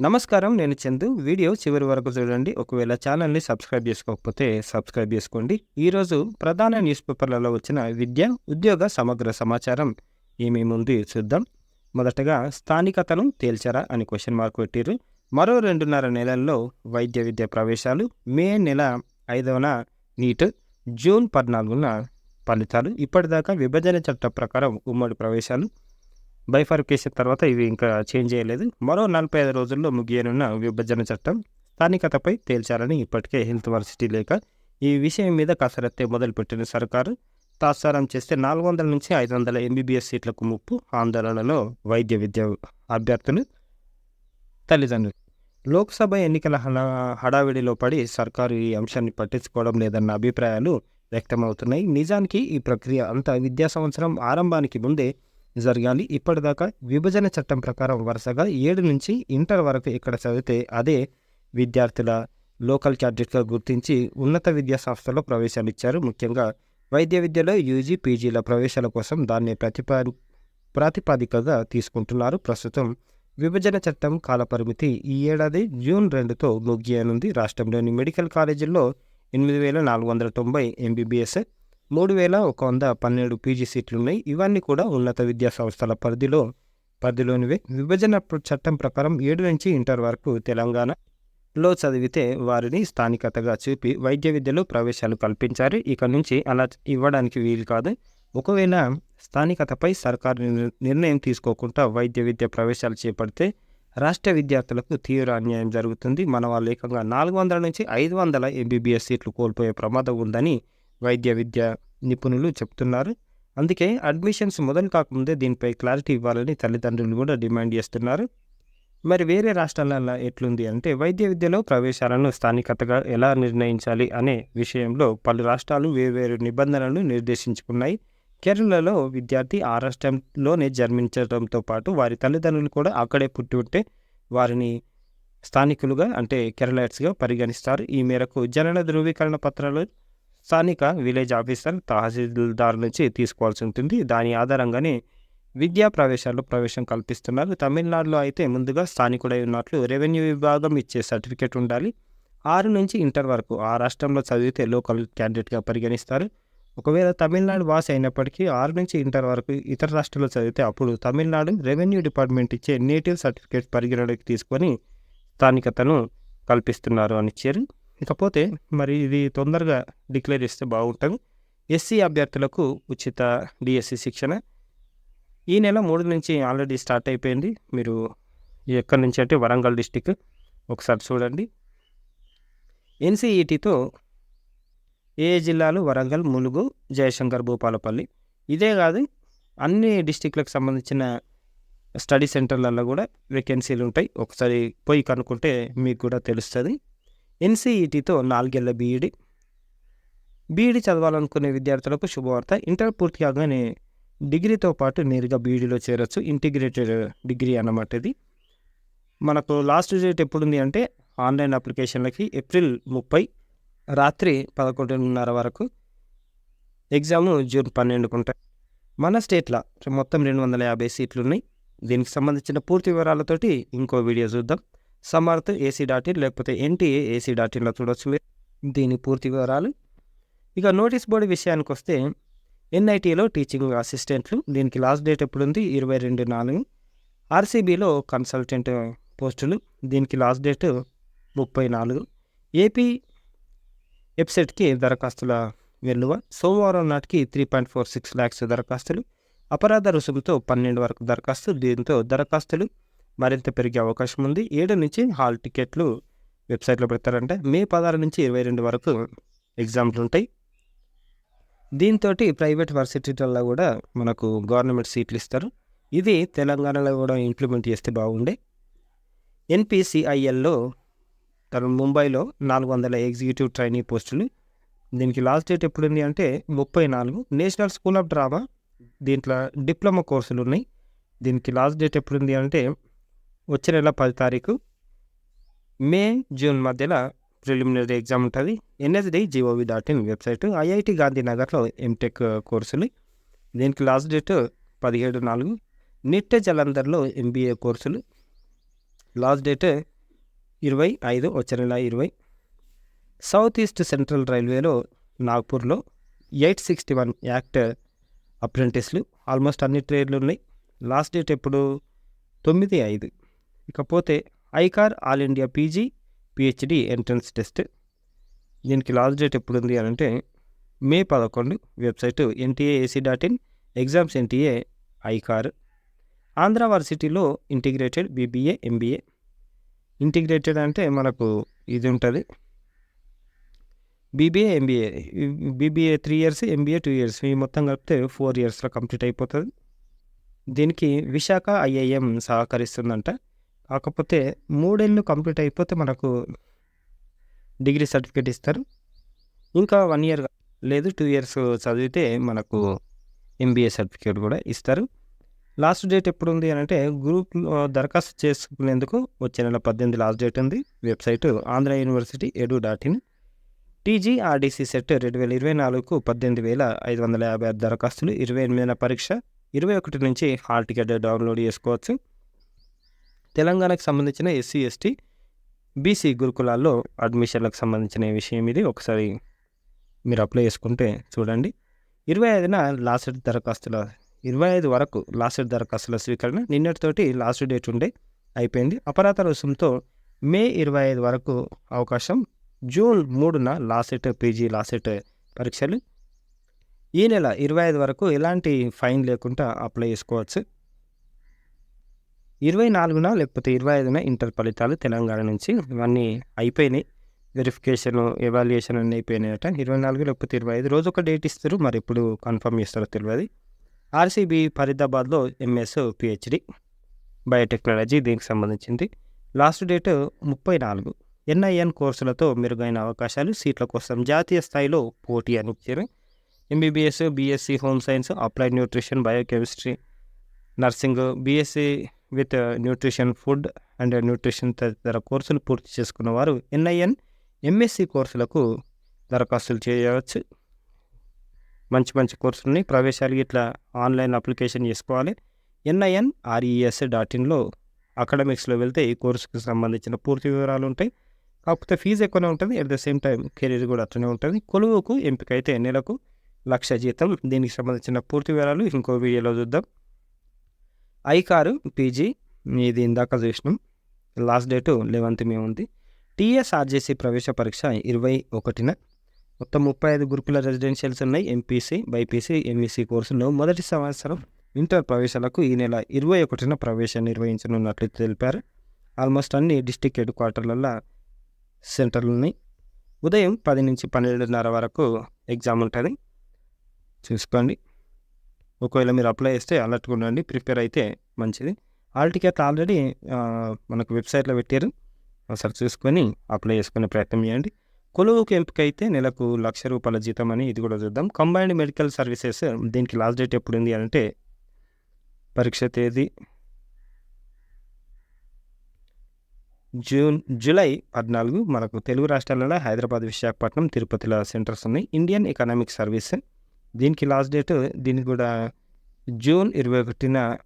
నమస్కారం నేను చందు. వీడియో చివరి వరకు చూడండి. ఒకవేళ ఛానల్ని సబ్స్క్రైబ్ చేసుకోకపోతే సబ్స్క్రైబ్ చేసుకోండి. ఈరోజు ప్రధాన న్యూస్ పేపర్లలో వచ్చిన విద్య ఉద్యోగ సమగ్ర సమాచారం ఏమేమి ఉంది చూద్దాం. మొదటగా స్థానికతను తేల్చరా అని క్వశ్చన్ మార్క్ పెట్టిర్రు. మరో రెండున్నర నెలల్లో వైద్య విద్య ప్రవేశాలు మే నెల ఐదవన నీట్ జూన్ పద్నాలుగున ఫలితాలు. ఇప్పటిదాకా విభజన చట్టం ప్రకారం ఉమ్మడి ప్రవేశాలు బైఫార్కేషన్ తర్వాత ఇవి ఇంకా చేంజ్ చేయలేదు మరో నలభై ఐదు రోజుల్లో ముగియనున్న విభజన చట్టం స్థానికతపై తేల్చాలని ఇప్పటికే హెల్త్ వర్సిటీ లేక ఈ విషయం మీద కసరత్తే మొదలుపెట్టిన సర్కారు తాత్సారం చేస్తే నాలుగు వందల నుంచి ఐదు వందల ఎంబీబీఎస్ సీట్లకు ముప్పు ఆందోళనలో వైద్య విద్య అభ్యర్థులు తల్లిదండ్రులు. లోక్సభ ఎన్నికల హడా హడావిడిలో పడి సర్కారు ఈ అంశాన్ని పట్టించుకోవడం లేదన్న అభిప్రాయాలు వ్యక్తమవుతున్నాయి. నిజానికి ఈ ప్రక్రియ అంతా విద్యా సంవత్సరం ఆరంభానికి ముందే జరగాలి ఇప్పటిదాకా విభజన చట్టం ప్రకారం వరుసగా ఏడు నుంచి ఇంటర్ వరకు ఇక్కడ చదివితే అదే విద్యార్థుల లోకల్ క్యాడెట్గా గుర్తించి ఉన్నత విద్యా సంస్థలో ప్రవేశాలు ఇచ్చారు ముఖ్యంగా వైద్య విద్యలో యూజీ పీజీల ప్రవేశాల కోసం దాన్ని ప్రతిపా ప్రాతిపాదికగా తీసుకుంటున్నారు. ప్రస్తుతం విభజన చట్టం కాలపరిమితి ఈ ఏడాది జూన్ రెండుతో ముగియనుంది. రాష్ట్రంలోని మెడికల్ కాలేజీల్లో ఎనిమిది వేల నాలుగు వందల తొంభై ఎంబీబీఎస్ మూడు వేల ఒక వంద పన్నెండు పీజీ సీట్లు ఉన్నాయి. ఇవన్నీ కూడా ఉన్నత విద్యా సంస్థల పరిధిలో పరిధిలోనివే. విభజన చట్టం ప్రకారం ఏడు నుంచి ఇంటర్ వరకు తెలంగాణలో చదివితే వారిని స్థానికతగా చూపి వైద్య విద్యలో ప్రవేశాలు కల్పించారు. ఇక నుంచి అలా ఇవ్వడానికి వీలు కాదు. ఒకవేళ స్థానికతపై సర్కారు నిర్ణయం తీసుకోకుండా వైద్య విద్య ప్రవేశాలు చేపడితే రాష్ట్ర విద్యార్థులకు తీవ్ర అన్యాయం జరుగుతుంది. మన వాళ్ళు ఏకంగా నాలుగు వందల నుంచి ఐదు వందల ఎంబీబీఎస్ సీట్లు కోల్పోయే ప్రమాదం ఉందని వైద్య విద్య నిపుణులు చెప్తున్నారు. అందుకే అడ్మిషన్స్ మొదలు కాకముందే దీనిపై క్లారిటీ ఇవ్వాలని తల్లిదండ్రులు కూడా డిమాండ్ చేస్తున్నారు. మరి వేరే రాష్ట్రాలలో ఎట్లుంది అంటే వైద్య విద్యలో ప్రవేశాలను స్థానికతగా ఎలా నిర్ణయించాలి అనే విషయంలో పలు రాష్ట్రాలు వేర్వేరు నిబంధనలు నిర్దేశించుకున్నాయి. కేరళలో విద్యార్థి ఆ రాష్ట్రంలోనే జన్మించడంతో పాటు వారి తల్లిదండ్రులు కూడా అక్కడే పుట్టి ఉంటే వారిని స్థానికులుగా అంటే కేరళైట్స్గా పరిగణిస్తారు. ఈ మేరకు జనన ధృవీకరణ పత్రాలు స్థానిక విలేజ్ ఆఫీసర్ తహసీల్దార్ నుంచి తీసుకోవాల్సి ఉంటుంది. దాని ఆధారంగానే విద్యా ప్రవేశాల్లో ప్రవేశం కల్పిస్తున్నారు. తమిళనాడులో అయితే ముందుగా స్థానికుడై ఉన్నట్లు రెవెన్యూ విభాగం ఇచ్చే సర్టిఫికేట్ ఉండాలి. ఆరు నుంచి ఇంటర్ వరకు ఆ రాష్ట్రంలో చదివితే లోకల్ క్యాండిడేట్గా పరిగణిస్తారు. ఒకవేళ తమిళనాడు వాసి అయినప్పటికీ ఆరు నుంచి ఇంటర్ వరకు ఇతర రాష్ట్రాల్లో చదివితే అప్పుడు తమిళనాడు రెవెన్యూ డిపార్ట్మెంట్ ఇచ్చే నేటివ్ సర్టిఫికేట్ పరిగణలోకి తీసుకొని స్థానికతను కల్పిస్తున్నారు అని ఇచ్చారు ఇకపోతే మరి ఇది తొందరగా డిక్లేర్ చేస్తే బాగుంటుంది. ఎస్సీ అభ్యర్థులకు ఉచిత డిఎస్సి శిక్షణ. ఈ నెల మూడు నుంచి ఆల్రెడీ స్టార్ట్ అయిపోయింది. మీరు ఎక్కడి నుంచి అంటే వరంగల్ డిస్టిక్ ఒకసారి చూడండి. ఎన్సీఈటీతో ఏ జిల్లాలు? వరంగల్ ములుగు జయశంకర్ భూపాలపల్లి. ఇదే కాదు అన్ని డిస్టిక్లకు సంబంధించిన స్టడీ సెంటర్లలో కూడా వేకెన్సీలు ఉంటాయి. ఒకసారి పోయి కనుక్కుంటే మీకు కూడా తెలుస్తుంది. ఎన్సీఈటీతో నాలుగేళ్ళ బీఈడి. బీఈడి చదవాలనుకునే విద్యార్థులకు శుభవార్త. ఇంటర్ పూర్తి కాగానే డిగ్రీతో పాటు నేరుగా బీఈడిలో చేరొచ్చు. ఇంటిగ్రేటెడ్ డిగ్రీ అన్నమాట ఇది. మనకు లాస్ట్ డేట్ ఎప్పుడుంది అంటే ఆన్లైన్ అప్లికేషన్లకి ఏప్రిల్ ముప్పై రాత్రి పదకొండున్నర వరకు. ఎగ్జామ్ జూన్ పన్నెండుకు ఉంటాయి. మన స్టేట్లో మొత్తం రెండు వందల యాభై సీట్లు ఉన్నాయి దీనికి సంబంధించిన పూర్తి వివరాలతోటి ఇంకో వీడియో చూద్దాం. సమర్థ్ ఏసీ డాట్ ఇన్ లేకపోతే ఎన్టీఏ ఏసీ డాట్ ఇన్లో చూడొచ్చు మీరు. దీని పూర్తి వివరాలు. ఇక నోటీస్ బోర్డు విషయానికి వస్తే ఎన్ఐటీలో టీచింగ్ అసిస్టెంట్లు దీనికి లాస్ట్ డేట్ ఎప్పుడు ఉంది ఇరవై రెండు నాలుగు. ఆర్సీబీలో కన్సల్టెంట్ పోస్టులు దీనికి లాస్ట్ డేట్ ముప్పై నాలుగు. ఏపీ వెబ్సైట్కి దరఖాస్తుల వెల్లువ. సోమవారం నాటికి three point four six lakhs దరఖాస్తులు. అపరాధ రుసుముతో పన్నెండు వరకు దరఖాస్తు దీంతో దరఖాస్తులు. మరింత పెరిగే అవకాశం ఉంది. ఏడు నుంచి హాల్ టికెట్లు వెబ్సైట్లో పెడతారంటే మే పదహారు నుంచి ఇరవై రెండు వరకు ఎగ్జామ్లు ఉంటాయి. దీంతో ప్రైవేట్ వర్సిటీలలో కూడా మనకు గవర్నమెంట్ సీట్లు ఇస్తారు. ఇది తెలంగాణలో కూడా ఇంప్లిమెంట్ చేస్తే బాగుండే. ఎన్పిసిఐఎల్లో తను ముంబైలో నాలుగు వందల ఎగ్జిక్యూటివ్ ట్రైనింగ్ పోస్టులు. దీనికి లాస్ట్ డేట్ ఎప్పుడు ఉంది అంటే ముప్పై నాలుగు. నేషనల్ స్కూల్ ఆఫ్ డ్రామా దీంట్లో డిప్లొమా కోర్సులు ఉన్నాయి. దీనికి లాస్ట్ డేట్ ఎప్పుడు ఉంది అంటే వచ్చే నెల పది తారీఖు మే జూన్ మధ్యలో ప్రిలిమినరీ ఎగ్జామ్ ఉంటుంది. NSD gov dot in website. IIT గాంధీనగర్లో MTech కోర్సులు. దీనికి లాస్ట్ డేట్ పదిహేడు నాలుగు. నిట్ట జలంధర్లో ఎంబీఏ కోర్సులు. లాస్ట్ డేట్ ఇరవై ఐదు వచ్చే నెల ఇరవై. సౌత్ ఈస్ట్ సెంట్రల్ రైల్వేలో నాగ్పూర్లో ఎయిట్ సిక్స్టీ వన్ యాక్ట్ అప్రెంటిస్లు. ఆల్మోస్ట్ అన్ని ట్రేడ్లు ఉన్నాయి. లాస్ట్ డేట్ ఎప్పుడు? తొమ్మిది ఐదు. ఇకపోతే ICAR all India PG PhD entrance test. దీనికి లాస్ట్ డేట్ ఎప్పుడు ఉంది అని అంటే మే పదకొండు website NTA AC dot in exams NTA ICAR. Andhra వర్సిటీలో integrated BBA MBA. Integrated అంటే మనకు ఇది ఉంటుంది. BBA MBA BBA three years MBA two years ఈ మొత్తం కలిపితే ఫోర్ ఇయర్స్లో కంప్లీట్ అయిపోతుంది. దీనికి విశాఖ ఐఐఎం సహకరిస్తుందంట. కాకపోతే మూడేళ్ళు కంప్లీట్ అయిపోతే మనకు డిగ్రీ సర్టిఫికేట్ ఇస్తారు. ఇంకా వన్ ఇయర్ లేదు టూ ఇయర్స్ చదివితే మనకు ఎంబీఏ సర్టిఫికేట్ కూడా ఇస్తారు. లాస్ట్ డేట్ ఎప్పుడు ఉంది అని అంటే గ్రూప్ దరఖాస్తు చేసుకునేందుకు వచ్చే నెల పద్దెనిమిది లాస్ట్ డేట్ ఉంది. Website Andhra university edu dot in. TGRDC CET రెండు వేల ఇరవై నాలుగుకు పద్దెనిమిది వేల ఐదు వందల యాభై ఆరు దరఖాస్తులు ఇరవై ఎనిమిదిన పరీక్ష ఇరవై ఒకటి నుంచి హాల్ టికెట్ డౌన్లోడ్ చేసుకోవచ్చు. తెలంగాణకు సంబంధించిన ఎస్సీ ఎస్టీ బీసీ గురుకులాల్లో అడ్మిషన్లకు సంబంధించిన విషయం ఇది. ఒకసారి మీరు అప్లై చేసుకుంటే చూడండి. ఇరవై ఐదున లాస్ట్ దరఖాస్తుల ఇరవై ఐదు వరకు లాస్ట్ దరఖాస్తుల స్వీకరణ నిన్నటితోటి లాస్ట్ డేట్ ఉండే అయిపోయింది. అపరాధ రుసుంతో మే ఇరవై ఐదు వరకు అవకాశం జూన్ మూడున లాస్ట్ పీజీ లాస్ట్ పరీక్షలు. ఈ నెల ఇరవై ఐదు వరకు ఎలాంటి ఫైన్ లేకుండా అప్లై చేసుకోవచ్చు. ఇరవై నాలుగున లేకపోతే ఇరవై ఐదున ఇంటర్ ఫలితాలు తెలంగాణ నుంచి ఇవన్నీ అయిపోయినాయి. వెరిఫికేషన్ ఎవాల్యుయేషన్ అన్నీ అయిపోయినాయట. ఇరవై నాలుగు లేకపోతే ఇరవై ఐదు రోజు ఒక డేట్ ఇస్తారు. మరి ఎప్పుడు కన్ఫర్మ్ చేస్తారో తెలియదు. ఆర్సీబీ ఫరీదాబాద్లో ఎంఎస్ పిహెచ్డి బయోటెక్నాలజీ దీనికి సంబంధించింది. లాస్ట్ డేట్ ముప్పై నాలుగు. ఎన్ఐఎన్ కోర్సులతో మెరుగైన అవకాశాలు సీట్ల కోసం జాతీయ స్థాయిలో పోటీ అని ఇచ్చారు. MBBS BSc home science applied nutrition biochemistry nursing BSc with nutrition food and nutrition తదితర కోర్సులు పూర్తి చేసుకున్న వారు ఎన్ఐఎన్ ఎంఎస్సి కోర్సులకు దరఖాస్తులు చేయవచ్చు. మంచి మంచి కోర్సులని ప్రవేశాలు ఇట్లా ఆన్లైన్ అప్లికేషన్ చేసుకోవాలి. ఎన్ఐఎన్ ఆర్ఈఎస్ డాట్ ఇన్లో అకాడమిక్స్లో వెళ్తే ఈ కోర్సుకు సంబంధించిన పూర్తి వివరాలు ఉంటాయి. కాకపోతే ఫీజు ఎక్కువనే ఉంటుంది. At the same time career కూడా అట్లనే ఉంటుంది. కొలువుకు ఎంపిక అయితే నెలకు లక్ష జీతం. దీనికి సంబంధించిన పూర్తి వివరాలు ఇంకో వీడియోలో చూద్దాం. ఐకారు పీజీ ఇది ఇందాక చూసినాం. లాస్ట్ డేటు లెవెన్త్ మే ఉంది. టీఎస్ఆర్జేసీ ప్రవేశ పరీక్ష ఇరవై ఒకటిన. మొత్తం ముప్పై ఐదు గురుకుల రెసిడెన్షియల్స్ ఉన్నాయి. ఎంపీసీ బైపీసీ ఎంఈసీ కోర్సులో మొదటి సంవత్సరం ఇంటర్ ప్రవేశాలకు ఈ నెల ఇరవై ఒకటిన ప్రవేశం నిర్వహించనున్నట్లు తెలిపారు. ఆల్మోస్ట్ అన్ని డిస్టిక్ హెడ్ క్వార్టర్లలో సెంటర్లు ఉన్నాయి ఉదయం పది నుంచి పన్నెండున్నర వరకు ఎగ్జామ్ ఉంటుంది. చూసుకోండి. ఒకవేళ మీరు అప్లై చేస్తే అలర్ట్గా ఉండండి ప్రిపేర్ అయితే మంచిది. ఆల్ టికెట్ ఆల్రెడీ మనకు వెబ్సైట్లో పెట్టారు. ఒకసారి చూసుకొని అప్లై చేసుకునే ప్రయత్నం చేయండి. కొలువుకు ఎంపిక అయితే నెలకు లక్ష రూపాయల జీతం అని ఇది కూడా చూద్దాం. కంబైన్డ్ మెడికల్ సర్వీసెస్ దీనికి లాస్ట్ డేట్ ఎప్పుడు ఉంది అంటే పరీక్ష తేదీ జూన్ జూలై పద్నాలుగు. మనకు తెలుగు రాష్ట్రాలలో హైదరాబాద్ విశాఖపట్నం తిరుపతిలో సెంటర్స్ ఉన్నాయి. ఇండియన్ ఎకనామిక్ సర్వీస్ దీనికి లాస్ట్ డేట్ దీనికి కూడా జూన్ ఇరవై ఒకటిన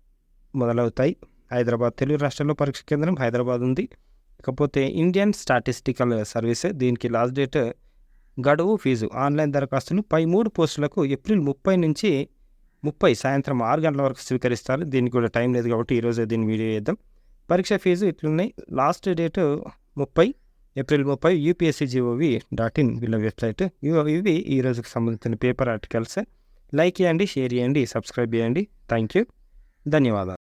మొదలవుతాయి. హైదరాబాద్ తెలుగు రాష్ట్రాల్లో పరీక్ష కేంద్రం హైదరాబాద్ ఉంది. ఇకపోతే ఇండియన్ స్టాటిస్టికల్ సర్వీస్ దీనికి లాస్ట్ డేట్ గడువు ఫీజు ఆన్లైన్ దరఖాస్తులు పై మూడు పోస్టులకు ఏప్రిల్ ముప్పై నుంచి ముప్పై సాయంత్రం ఆరు గంటల వరకు స్వీకరిస్తారు. దీనికి కూడా టైం లేదు కాబట్టి ఈరోజు దీన్ని వీడియో చేద్దాం. పరీక్ష ఫీజు ఇట్లున్నాయి. లాస్ట్ డేటు ముప్పై ఏప్రిల్ ముప్పై యూపీఎస్సీ జీఓవి డాట్ ఇన్ వీళ్ళ వెబ్సైట్. ఇవి ఈ రోజుకి సంబంధించిన పేపర్ ఆర్టికల్స్. లైక్ చేయండి షేర్ చేయండి సబ్స్క్రైబ్ చేయండి. థ్యాంక్ యూ ధన్యవాదాలు.